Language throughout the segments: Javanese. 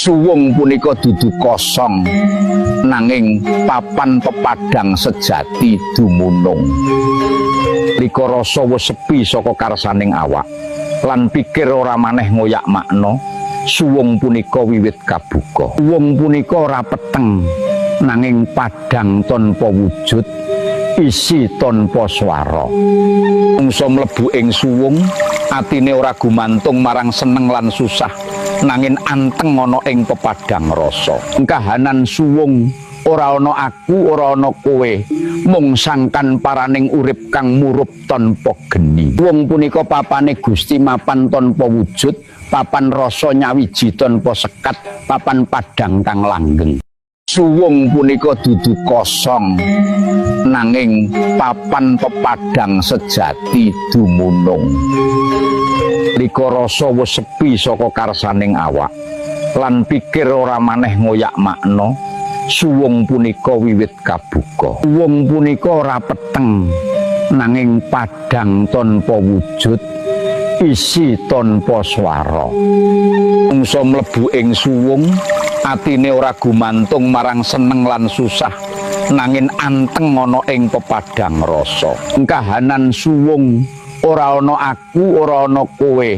Suwung punika dudu kosong nanging papan pepadang sejati dumunung. Rika rasa wis sepi saka karsaning awak lan pikir ora maneh ngoyak makna. Suwung punika wiwit kabuka. Suwung punika ora peteng nanging padang tanpa wujud isi tanpa swara. Mungsa mlebu ing suwung atine ora gumantung marang seneng lan susah nanging anteng ana ing pepadang rasa. Kahanan suwung ora ana aku ora ana kowe mung sangkan paraning urip kang murup tanpa geni. Wong punika papane Gusti mapan tanpa wujud papan rasa nyawiji tanpa sekat papan padang kang langgeng suwung punika dudu kosong nanging papan pepadang sejati dumunung. Rika rasa wis sepi saka karsaning awak lan pikir ora maneh ngoyak makna suwung punika wiwit kabuka. Suwung punika ora peteng nanging padang tanpa wujud isi tanpa swara. Mungsa mlebu ing suwung atine ora gumantung marang seneng lan susah. Nanging anteng ana ing pepadang rasa. Kahanan suwung ora ana aku ora ana kowe.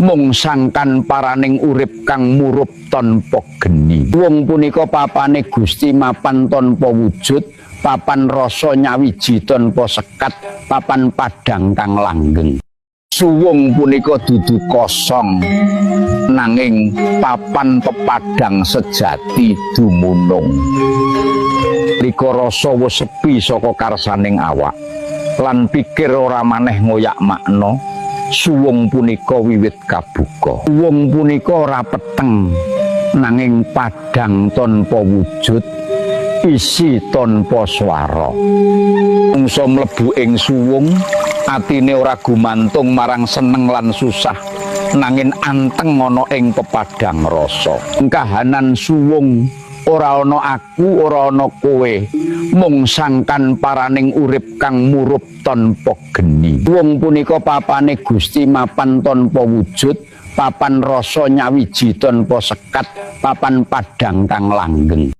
Mung sangkan paraning urip kang murup tanpa geni. Wong punika papane Gusti mapan tanpa wujud papan rasa nyawiji tanpa sekat papan padang kang langgeng suwung punika dudu kosong nanging papan pepadang sejati dumunung. Rika rasa wis sepi saka karsaning awak lan pikir ora maneh ngoyak makna suwung punika wiwit kabuka. Suwung punika ora peteng nanging padang tanpa wujud isi tanpa swara. Mungsa mlebu ing suwung atine ora gumantung marang seneng lan susah. Nanging anteng ana ing pepadang rasa. Kahanan suwung ora ana aku ora ana kowe. Mung sangkan paraning urip kang murup tanpa geni. Wong punika papane Gusti mapan tanpa wujud papan rasa nyawiji tanpa sekat papan padang kang langgeng